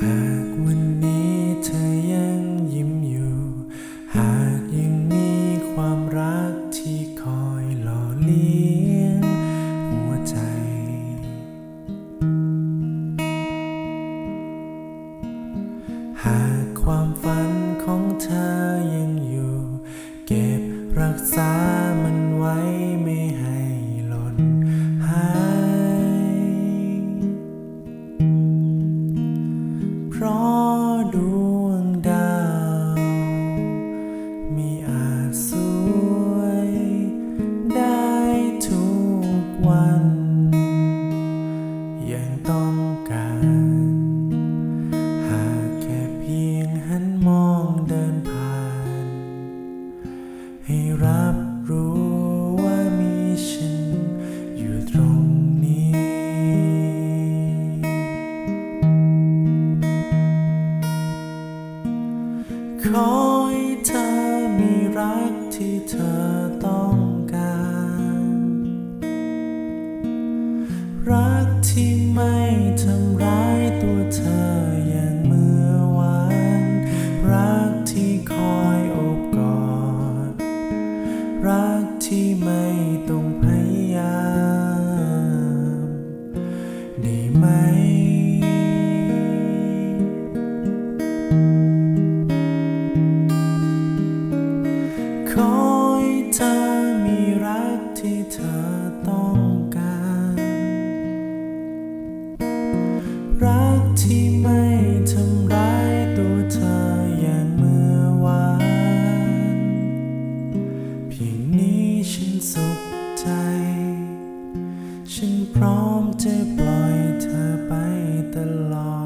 หากวันนี้เธอยังยิ้มอยู่ หากยังมีความรักที่คอยหล่อเลี้ยงหัวใจ หากความฝัน สวยได้ทุกวัน ยังต้องการ หากแค่เพียงหันมองเดินผ่าน ให้รับรู้ว่ามีฉันอยู่ตรงนี้ คอย รักที่เธอต้องการ รักที่ไม่ทำร้ายตัวเธอ พร้อมจะปล่อยเธอไปตลอด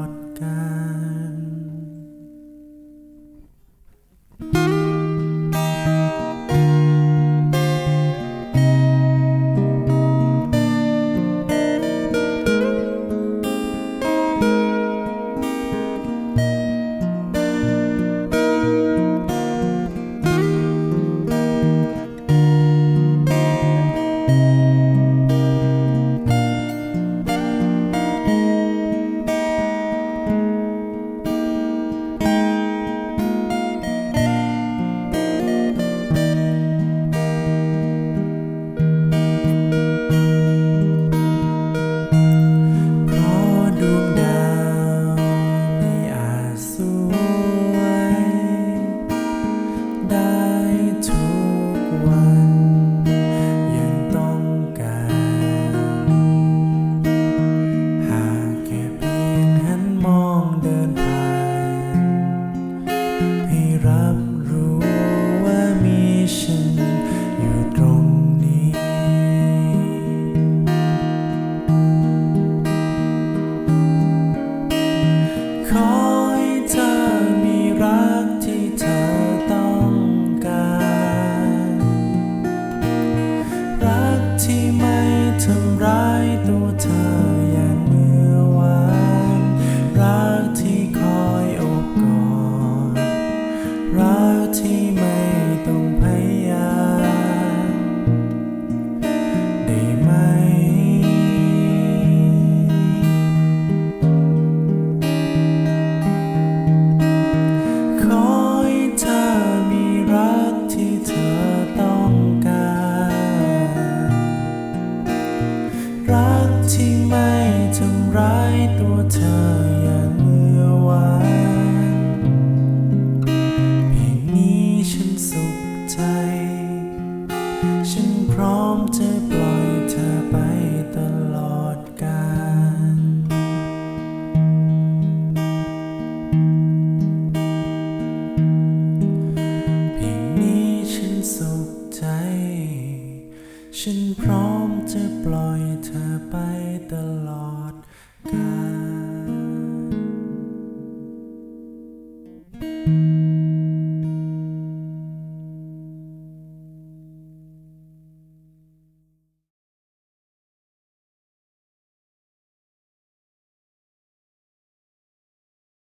ตัวเธอ